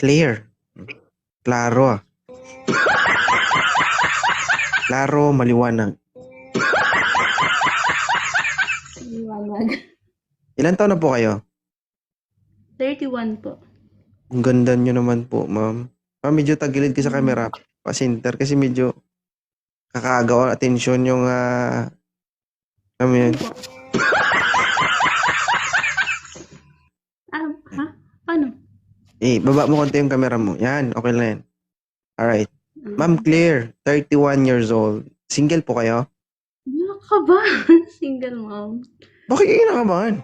Clear. Klaro ah. Klaro, maliwanag. Liwanag. Ilan taon na po kayo? 31 po. Ang ganda nyo naman po, ma'am. Ma'am, medyo tagilid ka sa camera. Pasinter kasi medyo kakagawa atensyon yung ah ano yun? Po. Ah, ha? Paano? Eh, baba mo konti yung camera mo. Yan, okay lang yan. Alright. Ma'am Claire, 31 years old. Single po kayo? Ka ba? Single mom. Bakit kayo nakabahan?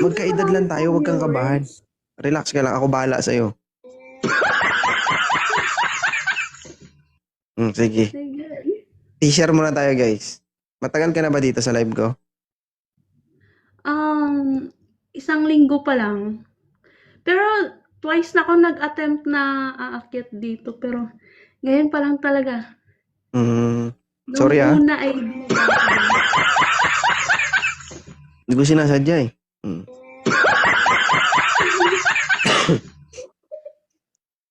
Magkaedad lang tayo, huwag kang kabahan. Relax ka lang, ako bahala sa'yo. Hmm, sige. Sige. T-share muna tayo, guys. Matagal ka na ba dito sa live ko? Um, isang linggo pa lang. Pero twice na ako nag-attempt na aakyat dito. Pero ngayon pa lang talaga. Nung Sorry, ah. una ay hindi ko sinasadya eh. Hmm.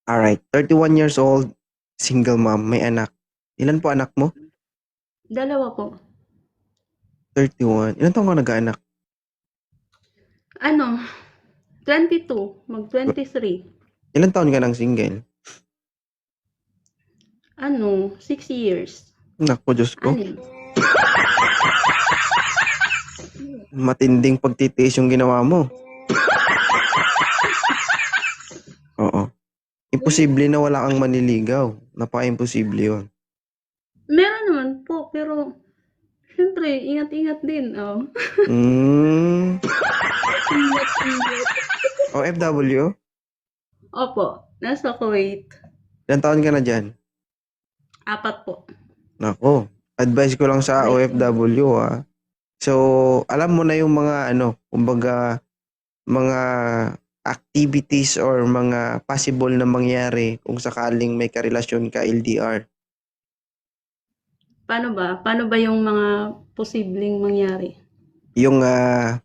Alright, 31 years old, single mom, may anak. Ilan po anak mo? Dalawa po. 31. Ilan taong ka nag-anak? Ano? 22. Mag-23. Ilan taon ka ng single? Ano? 6 years. Naku, Diyos ko. Matinding pagtitiis yung ginawa mo. Oo. Imposible na wala kang maniligaw. Napaka-imposible yun. Meron naman po, pero syempre, ingat-ingat din. Oh. Mm. Ingat-ingat. OFW? Opo, nasa Kuwait. Ilan taon ka na dyan? Apat po. Nako. Advice ko lang sa OFW ah. So, alam mo na yung mga ano, kumbaga mga activities or mga possible na mangyari kung sakaling may karelasyon ka LDR. Paano ba? Paano ba yung mga posibleng mangyari? Yung ah,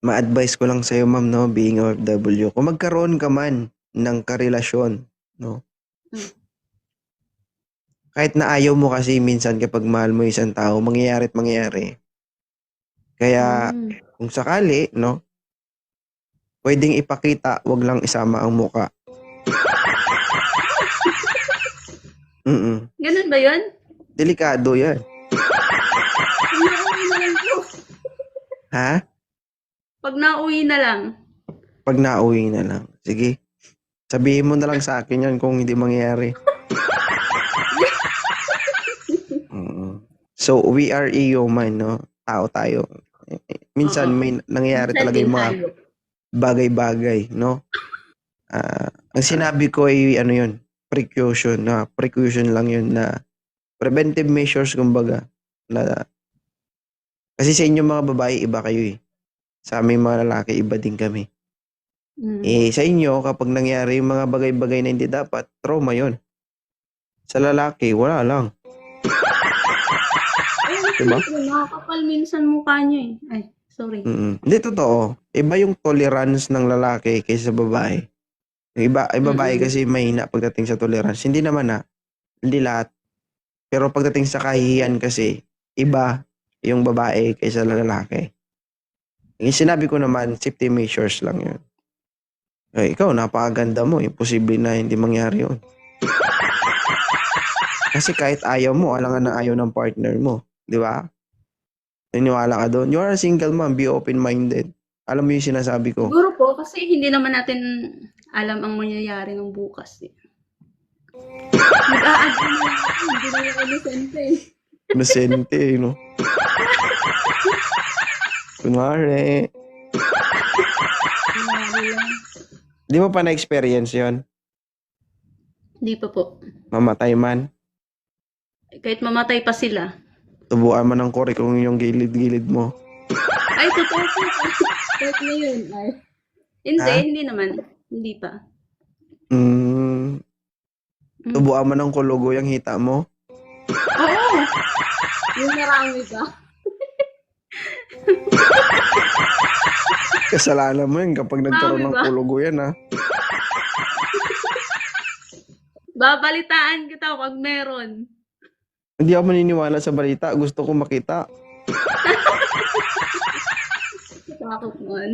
ma-advise ko lang sa'yo, ma'am, no, being OFW, kung magkaroon ka man ng karelasyon, no, Mm. kahit na ayaw mo kasi minsan kapag mahal mo isang tao, mangyayari at mangyayari. Kaya, Mm. kung sakali, no, pwedeng ipakita, wag lang isama ang muka. Mm Ganun ba yun? Delikado yan. Ha? Pag nauwi na lang. Pag nauwi na lang. Sige. Sabihin mo na lang sa akin yan kung hindi mangyayari. Mm. So, we are a human, no? Tao tayo. Minsan may nangyayari Minsan talaga din yung mga tayo. bagay-bagay, no? Ah, ang sinabi ko ay ano yun, precaution, na precaution lang yun na preventive measures kumbaga na kasi sa inyo mga babae iba kayo eh. Sa aming mga lalaki iba din kami. Mm. Eh sa inyo kapag nangyari yung mga bagay-bagay na hindi dapat, trauma yun. Sa lalaki wala lang. Diba? Nakakapal minsan mukha niya eh. Ay, sorry. Mm. Hindi totoo. Iba yung tolerance ng lalaki kaysa sa babae. Yung iba, ay babae Mm-mm. kasi mahina pagdating sa tolerance. Hindi naman na. Hindi lahat. Pero pagdating sa kahihiyan kasi, iba yung babae kaysa lalaki. Yung sinabi ko naman, safety measures lang yun. Eh, ikaw, napakaganda mo. Imposible na hindi mangyari yun. Kasi kahit ayaw mo, alangan na ayaw ng partner mo. Di ba? Niniwala ka doon. You are a single man, be open-minded. Alam mo yung sinasabi ko. Siguro po, kasi hindi naman natin alam ang mangyayari ng bukas eh. Nag-a-add na hindi na lang inosente eh. Masente, eh, no? Kunwari. Di mo pa na-experience yon Hindi pa po. Mamatay man. Kahit mamatay pa sila. Tubuan mo ng kore kung yung gilid-gilid mo. Ay, totoo po. Kahit ngayon. Ay. Hindi, Ha? hindi naman. Hindi pa. Mm, Mm. tubuan mo ng kulugo yung hita mo. Oo! Yung marami ka. Kasalanan mo yun kapag nagkaroon ng kulugo yan ha. Babalitaan kita pag meron. Hindi ako maniniwala sa balita. Gusto ko makita. Takot man.